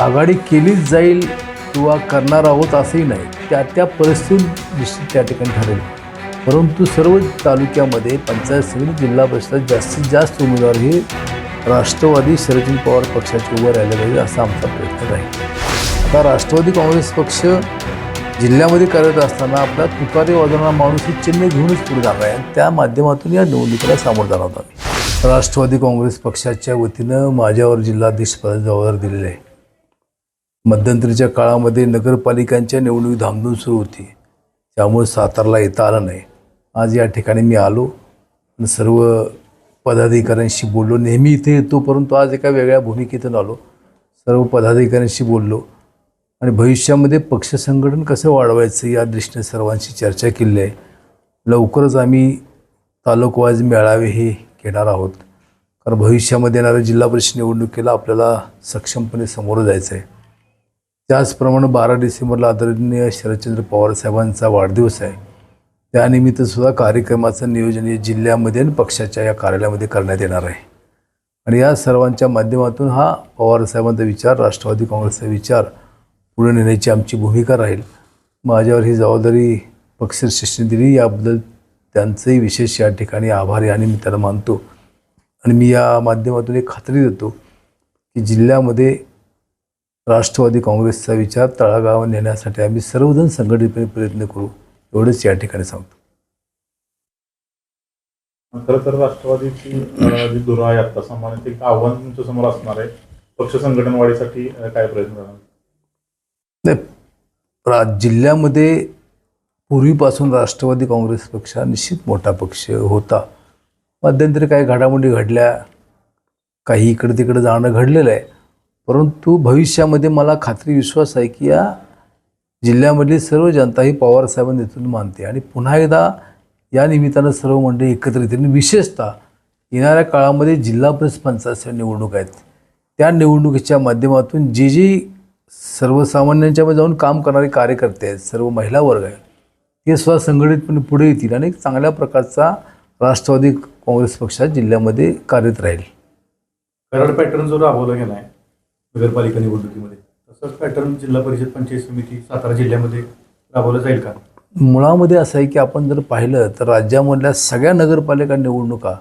आघाडी केलीच जाईल किंवा करणार आहोत असंही नाही. त्या त्या परिस्थिती निश्चित त्या ठिकाणी ठरेल. परंतु सर्व तालुक्यामध्ये पंचायत समिती जिल्हा परिषद जास्तीत जास्त उमेदवार हे राष्ट्रवादी शरद पवार पक्षाचे उभं राहिले पाहिजे असा आमचा प्रयत्न राहील आता राष्ट्रवादी काँग्रेस पक्ष जिल्ह्यामध्ये करत असताना आपला तुकारी वाजवणारा माणूस ही चिन्ह घेऊनच पुढे जाणार आहे. आणि त्या माध्यमातून या निवडणुकीला सामोरं जाणार होता राष्ट्रवादी काँग्रेस पक्षाच्या वतीनं माझ्यावर जिल्हाध्यक्षपदाची जबाबदारी दिलेली आहे. मध्यंतरीच्या काळामध्ये नगरपालिकांच्या निवडणूक धामधूम सुरू होती. त्यामुळे सातारला येता आलं नाही. आज या ठिकाणी मी आलो आणि सर्व पदाधिकाऱ्यांशी बोललो. नेहमी इथे येतो परंतु आज एका वेगळ्या भूमिकेतून आलो. सर्व पदाधिकाऱ्यांशी बोललो. आणि भविष्यामध्ये पक्ष संघटन कसं वाढवायचं या दृष्टीने सर्वांशी चर्चा केली आहे. लवकरच आम्ही तालुकवाईज मेळावे हे घेणार आहोत. कारण भविष्यामध्ये येणाऱ्या जिल्हा परिषद निवडणुकीला आपल्याला सक्षमपणे समोर जायचं आहे. त्याचप्रमाणे बारा डिसेंबरला आदरणीय शरदचंद्र पवार साहेबांचा वाढदिवस आहे. त्यानिमित्तसुद्धा कार्यक्रमाचं नियोजन या जिल्ह्यामध्ये आणि पक्षाच्या या कार्यालयामध्ये करण्यात येणार आहे. आणि या सर्वांच्या माध्यमातून हा पवार साहेबांचा विचार राष्ट्रवादी काँग्रेसचा विचार पुढे नेण्याची आमची भूमिका राहील. माझ्यावर ही जबाबदारी पक्षश्रेष्ठीने दिली याबद्दल त्यांचंही विशेष या ठिकाणी आभारी आणि मी मानतो. आणि मी या माध्यमातून एक खात्री देतो की जिल्ह्यामध्ये राष्ट्रवादी काँग्रेसचा विचार तळागाळावर नेण्यासाठी आम्ही सर्वजण संघटितपणे प्रयत्न करू एवढंच या ठिकाणी सांगतो. खरं तर राष्ट्रवादीची धुरा आहे आता सामान्यतः एक आव्हान तुमच्यासमोर असणार आहे. पक्ष संघटन वाढीसाठी काय प्रयत्न करणार? नाही जिल्ह्यामध्ये पूर्वीपासून राष्ट्रवादी काँग्रेस पक्ष हा निश्चित मोठा पक्ष होता. मध्यंतरी काही घडामोडी घडल्या काही इकडे तिकडे जाणं घडलेलं आहे. परंतु भविष्यामध्ये मला खात्री विश्वास आहे की या जिल्ह्यामधली सर्व जनता ही पवारसाहेबांनी नेतृत्व मानते आणि पुन्हा एकदा या निमित्तानं सर्व मंडळी एकत्रित येतील. आणि विशेषतः येणाऱ्या काळामध्ये जिल्हा परिषद पंचायत निवडणूक आहेत त्या निवडणुकीच्या माध्यमातून जे जे सर्वसामान्यांच्यामध्ये जाऊन काम करणारे कार्यकर्ते आहेत सर्व महिला वर्ग आहेत ते स्वतः संघटितपणे पुढे येतील आणि एक चांगल्या प्रकारचा राष्ट्रवादी काँग्रेस पक्षात जिल्ह्यामध्ये कार्यरत राहील करड पॅटर्न जो राबवला गेला आहे नगरपालिका निवडणुकीमध्ये. तसंच पॅटर्न जिल्हा परिषद पंचायत समिती सातारा जिल्ह्यामध्ये राबवलं जाईल का? मुळामध्ये असं आहे की आपण जर पाहिलं तर राज्यामधल्या सगळ्या नगरपालिका निवडणुका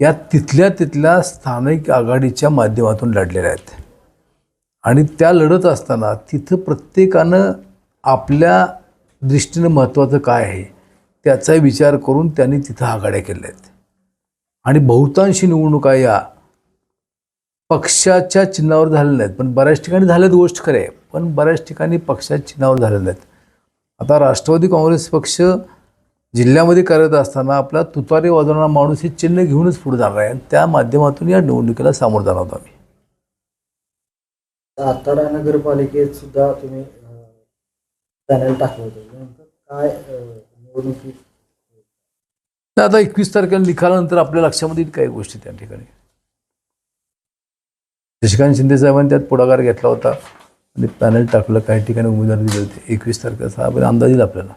या तिथल्या तिथल्या स्थानिक आघाडीच्या माध्यमातून लढलेल्या आहेत. आणि त्या लढत असताना तिथं प्रत्येकानं आपल्या दृष्टीनं महत्त्वाचं काय आहे त्याचा विचार करून त्यांनी तिथं आघाड्या केल्या आहेत. आणि बहुतांशी निवडणुका या पक्षाच्या चिन्हावर झालेल्या नाहीत. पण बऱ्याच ठिकाणी झाल्यात गोष्ट खरे पण बऱ्याच ठिकाणी पक्षाच्या चिन्हावर झालेल्या नाहीत. आता राष्ट्रवादी काँग्रेस पक्ष जिल्ह्यामध्ये करत असताना आपला तुतारी वाजवणारा माणूस हे चिन्ह घेऊनच पुढे जाणार आहे. त्या माध्यमातून या निवडणुकीला सामोरं जाणार आहोत आम्ही. सातारा नगरपालिकेत सुद्धा तुम्ही पॅनल टाकलं होतं. काय निवडणुकीत? आता एकवीस तारखेला निकालानंतर आपल्या लक्षामध्ये काही गोष्टी त्या ठिकाणी. शशिकांत शिंदे साहेबांनी त्यात पुढाकार घेतला होता. आणि पॅनल टाकलं काही ठिकाणी उमेदवारी दिली होती. एकवीस तारखेचा हा अंदाज येईल आपल्याला.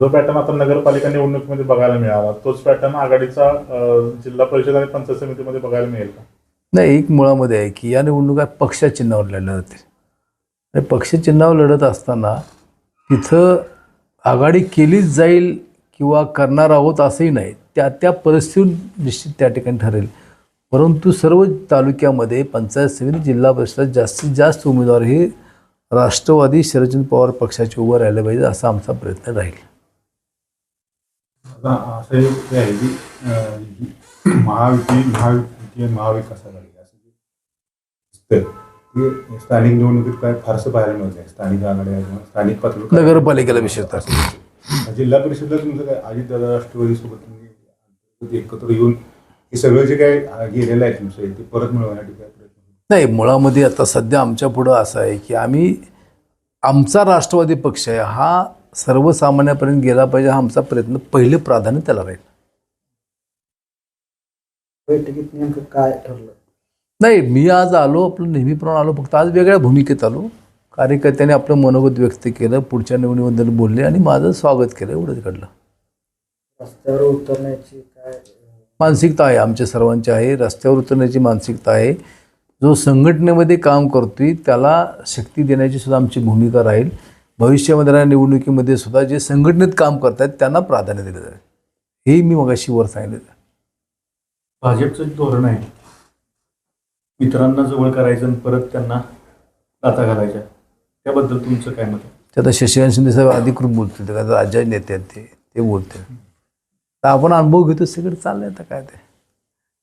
जो पॅटर्न आता नगरपालिका निवडणुकीमध्ये बघायला मिळाला तोच पॅटर्न आघाडीचा जिल्हा परिषद आणि पंचायत समितीमध्ये बघायला मिळेल का? नाही एक मुळामध्ये आहे की या निवडणुका पक्ष चिन्हावर लढल्या जातील. आणि पक्ष चिन्हावर लढत असताना तिथं आघाडी केलीच जाईल किंवा करणार आहोत असंही नाही. त्या त्या परिस्थिती निश्चित त्या ठिकाणी ठरेल. परंतु सर्व तालुक्यामध्ये पंचायत समिती जिल्हा परिषद जास्तीत जास्त उमेदवार हे राष्ट्रवादी शरदचंद्र पवार पक्षाचे उभं राहिले पाहिजे असा आमचा प्रयत्न राहील. महाविकास स्थानिक निवडणुकीत काय फारसं पाहायला मिळत नाही. स्थानिक आघाड्या स्थानिक नगरपालिकेला विशेषतः. जिल्हा परिषदला तुमचं काय? अजितदादा राष्ट्रवादी सोबत तुम्ही एकत्र येऊन हे सगळं जे काय गेलेलं आहे तुमचं ते परत मिळवण्यासाठी काय प्रयत्न नाही मुळामध्ये आता सध्या आमच्या पुढं असं आहे की आम्ही आमचा राष्ट्रवादी पक्ष आहे हा सर्वसामान्यापर्यंत गेला पाहिजे हा आमचा प्रयत्न पहिले प्राधान्य त्याला राहील. बैठकीत नेमकं काय ठरलं? नाही मी आज आलो आपलं नेहमीप्रमाणे आलो फक्त आज वेगळ्या भूमिकेत आलो. कार्यकर्त्याने आपलं मनोगत व्यक्त केलं पुढच्या निवडीबद्दल बोलले आणि माझं स्वागत केलं एवढंच घडलं. रस्त्यावर उतरण्याची काय मानसिकता आहे आमच्या सर्वांची आहे रस्त्यावर उतरण्याची मानसिकता आहे. जो संघटनेमध्ये काम करतोय त्याला शक्ती देण्याची सुद्धा आमची भूमिका राहील. भविष्यामध्ये निवडणुकीमध्ये सुद्धा जे संघटनेत काम करतात त्यांना प्राधान्य दिलं जाईल. हेही मी मगाशी वर सांगितलं. भाजपचं धोरण आहे. मित्रांना जवळ करायचं आणि परत त्यांना दाता घालायच्या. त्याबद्दल तुमचं काय मत आहे? ते आता शशिकांत शिंदे साहेब अधिकृत बोलतील. राज्याचे नेते आहेत ते. ते बोलते तर आपण अनुभव घेतो सगळं चाललंय आता काय ते.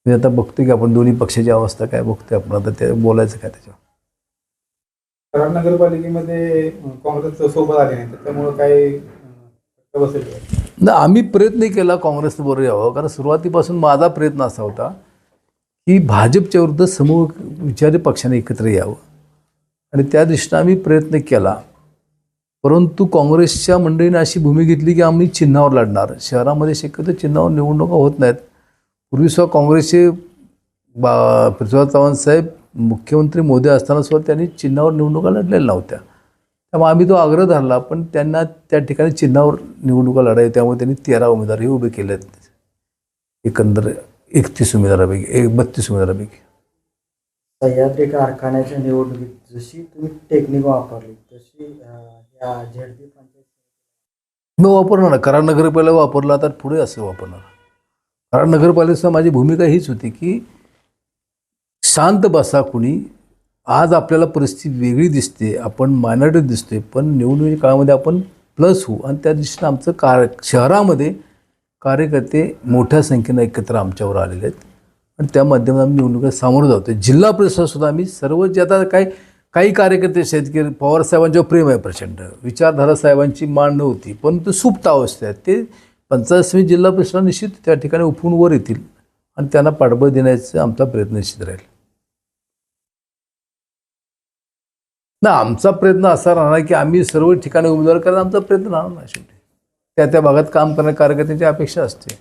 मी आता बघतोय की आपण दोन्ही पक्षाची अवस्था काय बघतोय आपण. आता ते बोलायचं काय त्याच्यावर? कराड नगरपालिकेमध्ये काँग्रेस सोबत आले नाही त्यामुळे काय अं, फटका बसेल. का? नाही आम्ही प्रयत्न केला काँग्रेसनं बरोबर यावं. कारण सुरुवातीपासून माझा प्रयत्न असा होता की भाजपच्या विरुद्ध समूह विचारी पक्षाने एकत्र यावं. आणि त्या दृष्टीनं आम्ही प्रयत्न केला. परंतु काँग्रेसच्या मंडळीने अशी भूमी घेतली की आम्ही चिन्हावर लढणार. शहरामध्ये शक्यतो चिन्हावर निवडणुका होत नाहीत. पूर्वी सुद्धा काँग्रेसचे बा पृथ्वीराज चव्हाण साहेब मुख्यमंत्री मोदी असताना सुद्धा त्यांनी चिन्हावर निवडणुका लढलेल्या नव्हत्या. त्यामुळे आम्ही तो आग्रह धरला पण त्यांना त्या ठिकाणी चिन्हावर निवडणुका लढाय त्यामुळे त्यांनी तेरा उमेदवारही उभे केले आहेत एकंदर एकतीस उमेदवारापैकी एक बत्तीस उमेदवारापैकी. सह्याद्री कारखान्याच्या निवडणुकीत जशी तुम्ही टेक्निक वापरली तशी या झेडपी पंचायत मी वापरणार ना कराड नगरपालिका वापरला तर पुढे असं वापरणार. कराड नगरपालिकेचा माझी भूमिका हीच होती की शांत बसा कुणी. आज आपल्याला परिस्थिती वेगळी दिसते आपण मायनॉरिटी दिसते पण निवडणुकीच्या काळामध्ये आपण प्लस होऊ. आणि त्या दृष्टीनं आमचं कार शहरामध्ये कार्यकर्ते मोठ्या संख्येनं एकत्र आमच्यावर आलेले आहेत. आणि त्या माध्यमातून आम्ही निवडणुकीला सामोरं जातो जिल्हा परिषदसुद्धा आम्ही सर्व जे आता काही काही कार्यकर्ते शेतकरी पवार साहेबांच्या प्रेम आहे प्रचंड विचारधारा साहेबांची मान नव्हती परंतु सुप्त अवस्था आहेत. ते पंचायत समिती जिल्हा परिषद निश्चित त्या ठिकाणी उफून वर येतील आणि त्यांना पाठबळ देण्याचा आमचा प्रयत्न निश्चित राहील. ना आमचा प्रयत्न असा राहणार की आम्ही सर्व ठिकाणी उमेदवार करायला आमचा प्रयत्न राहणार नाही शेवटी. त्या त्या भागात काम करणाऱ्या कार्यकर्त्यांची अपेक्षा असते.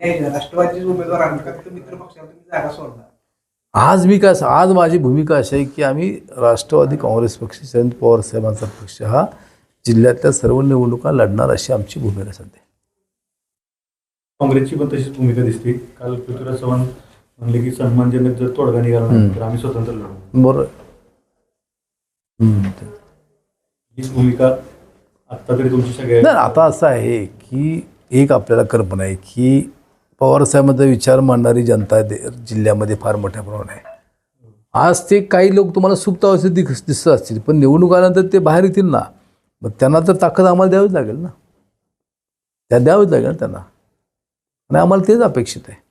राष्ट्रवादीचे उमेदवार आणले का? तर मित्र पक्षाला तुम्ही जागा सोडणार. आज मी काय आज माझी भूमिका अशी आहे की आम्ही राष्ट्रवादी काँग्रेस पक्ष शरद पवार साहेबांचा पक्ष हा जिल्ह्यातल्या सर्व निवडणुका लढणार अशी आमची भूमिका सध्या. काँग्रेसची पण तशीच भूमिका दिसते. काल पृथ्वीराज चव्हाण म्हणले की सन्मानजनक जर तोडगा निघाला नाही तर आम्ही स्वतंत्र लढू बरोबर. हीच भूमिका आत्ता तरी तुमची सगळ्या आता असं आहे की एक आपल्याला कल्पना आहे की पवारसाहेबांचा विचार मांडणारी जनता दे- जिल्ह्यामध्ये फार मोठ्या प्रमाणात आहे. आज ते काही लोक तुम्हाला सुप्त अवस्थेत दिस दिसत असतील पण निवडणूक आल्यानंतर ते बाहेर येतील ना. मग त्यांना तर ताकद आम्हाला द्यावीच लागेल ना. त्या द्यावीच लागेल त्यांना. आणि आम्हाला तेच अपेक्षित आहे.